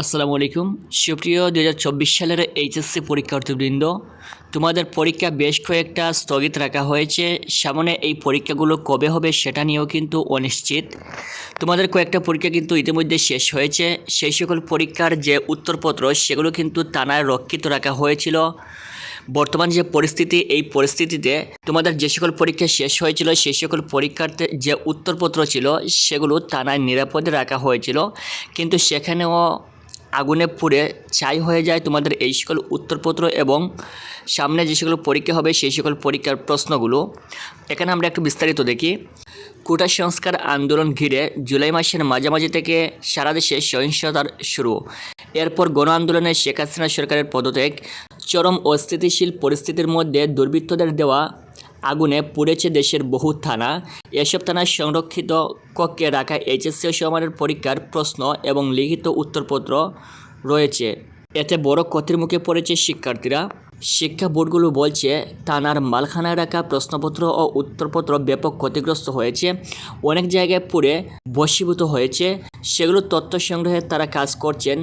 আসসালামু আলাইকুম। সুপ্রিয় দু হাজার চব্বিশ সালের এইচএসসি পরীক্ষার্থীবৃন্দ, তোমাদের পরীক্ষা বেশ কয়েকটা স্থগিত রাখা হয়েছে। সামনে এই পরীক্ষাগুলো কবে হবে সেটা নিয়েও কিন্তু অনিশ্চিত। তোমাদের কয়েকটা পরীক্ষা কিন্তু ইতিমধ্যে শেষ হয়েছে। সেই সকল পরীক্ষার যে উত্তরপত্র, সেগুলো কিন্তু টানায় রক্ষিত রাখা হয়েছিল। বর্তমান যে পরিস্থিতি, এই পরিস্থিতিতে তোমাদের যে সকল পরীক্ষা শেষ হয়েছিল, সেই সকল পরীক্ষাতে যে উত্তরপত্র ছিল, সেগুলো টানায় নিরাপদে রাখা হয়েছিল। কিন্তু সেখানেও আগুনে পুড়ে ছাই হয়ে যায় তোমাদের এই সকল উত্তরপত্র এবং সামনে যে সকল পরীক্ষা হবে সেই সকল পরীক্ষার প্রশ্নগুলো। এখানে আমরা একটু বিস্তারিত দেখি। কোটা সংস্কার আন্দোলন ঘিরে জুলাই মাসের মাঝামাঝি থেকে সারা দেশে সহিংসতার শুরু। এরপর গণ আন্দোলনে শেখ হাসিনা সরকারের পদত্যাগ, চরম অস্থিতিশীল পরিস্থিতির মধ্যে দুর্বৃত্তদের দেওয়া আগুনে পুড়েছে দেশের বহু থানা। এসব থানায় সংরক্ষিত কক্ষে রাখা এইচএসসি সমানের পরীক্ষার প্রশ্ন এবং লিখিত উত্তরপত্র রয়েছে। এতে বড় ক্ষতির মুখে পড়েছে শিক্ষার্থীরা। শিক্ষা বোর্ডগুলো বলছে, থানার মালখানায় রাখা প্রশ্নপত্র ও উত্তরপত্র ব্যাপক ক্ষতিগ্রস্ত হয়েছে। অনেক জায়গায় পুড়ে বশীভূত হয়েছে। সেগুলো তথ্য সংগ্রহে তারা কাজ করছেন।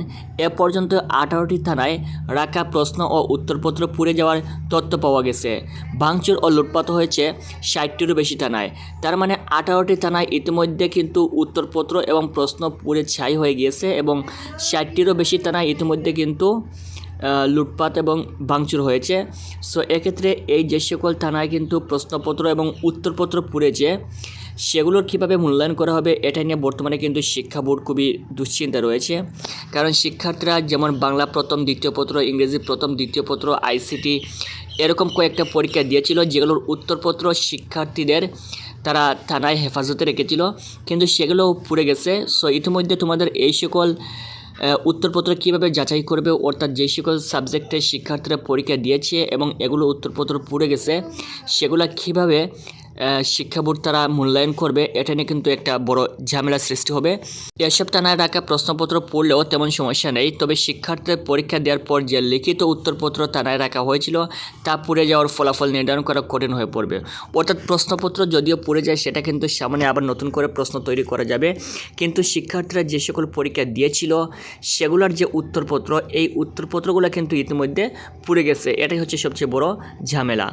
এ পর্যন্ত আঠারোটি থানায় রাখা প্রশ্ন ও উত্তরপত্র পুড়ে যাওয়ার তথ্য পাওয়া গেছে। ভাঙচুর ও লুটপাত হয়েছে ষাটটিরও বেশি থানায়। তার মানে আঠারোটি থানায় ইতিমধ্যে কিন্তু উত্তরপত্র এবং প্রশ্ন পুড়ে ছাই হয়ে গিয়েছে এবং ষাটটিরও বেশি থানায় ইতিমধ্যে কিন্তু লুটপাট এবং ভাঙচুর হয়েছে। সো এক্ষেত্রে এই যে সকল থানায় কিন্তু প্রশ্নপত্র এবং উত্তরপত্র পুড়েছে, সেগুলোর কীভাবে মূল্যায়ন করা হবে এটা নিয়ে বর্তমানে কিন্তু শিক্ষা বোর্ড খুবই দুশ্চিন্তা রয়েছে। কারণ শিক্ষার্থীরা যেমন বাংলা প্রথম, দ্বিতীয় পত্র, ইংরেজি প্রথম, দ্বিতীয় পত্র আইসিটি এরকম কয়েকটা পরীক্ষা দিয়েছিল, যেগুলোর উত্তরপত্র শিক্ষার্থীদের তারা থানায় হেফাজতে রেখেছিল, কিন্তু সেগুলো পুড়ে গেছে। সো ইতিমধ্যে তোমাদের এই সকল উত্তরপত্র কীভাবে যাচাই করবে অর্থাৎ যে সকল সাবজেক্টে শিক্ষার্থীরা পরীক্ষা দিয়েছে এবং এগুলো উত্তরপত্র পুড়ে গেছে, সেগুলো কীভাবে শিক্ষা বোর্ড তারা মূল্যায়ন করবে। এটা নিয়ে কিন্তু একটা বড় ঝামেলা সৃষ্টি হবে। এসব থানায় রাখা প্রশ্নপত্র পড়লেও তেমন সমস্যা নেই। তবে শিক্ষার্থীদের পরীক্ষা দেওয়ার পর যে লিখিত উত্তরপত্র থানায় রাখা হয়েছিল, তা পুড়ে যাওয়ার ফলাফল নির্ধারণ করা কঠিন হয়ে পড়বে। অর্থাৎ প্রশ্নপত্র যদিও পুড়ে যায়, সেটা কিন্তু সামনে আবার নতুন করে প্রশ্ন তৈরি করা যাবে। কিন্তু শিক্ষার্থীরা যে সকল পরীক্ষা দিয়েছিল, সেগুলোর যে উত্তরপত্র, এই উত্তরপত্রগুলো কিন্তু ইতিমধ্যে পুড়ে গেছে। এটাই হচ্ছে সবচেয়ে বড় ঝামেলা।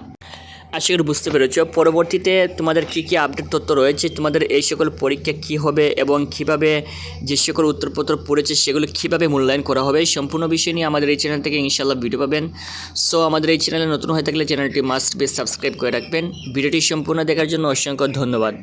আশা করি বুঝতে পেরেছ। পরবর্তীতে তোমাদের কী কী আপডেট তথ্য রয়েছে, তোমাদের এই সকল পরীক্ষা কী হবে এবং কীভাবে যে সকল উত্তরপত্র পড়েছে সেগুলো কীভাবে মূল্যায়ন করা হবে সম্পূর্ণ বিষয় নিয়ে আমাদের এই চ্যানেল থেকে ইনশাল্লাহ ভিডিও পাবেন। সো আমাদের এই চ্যানেলে নতুন হয়ে থাকলে চ্যানেলটি মাস্ট বি সাবস্ক্রাইব করে রাখবেন। ভিডিওটি সম্পূর্ণ দেখার জন্য অসংখ্য ধন্যবাদ।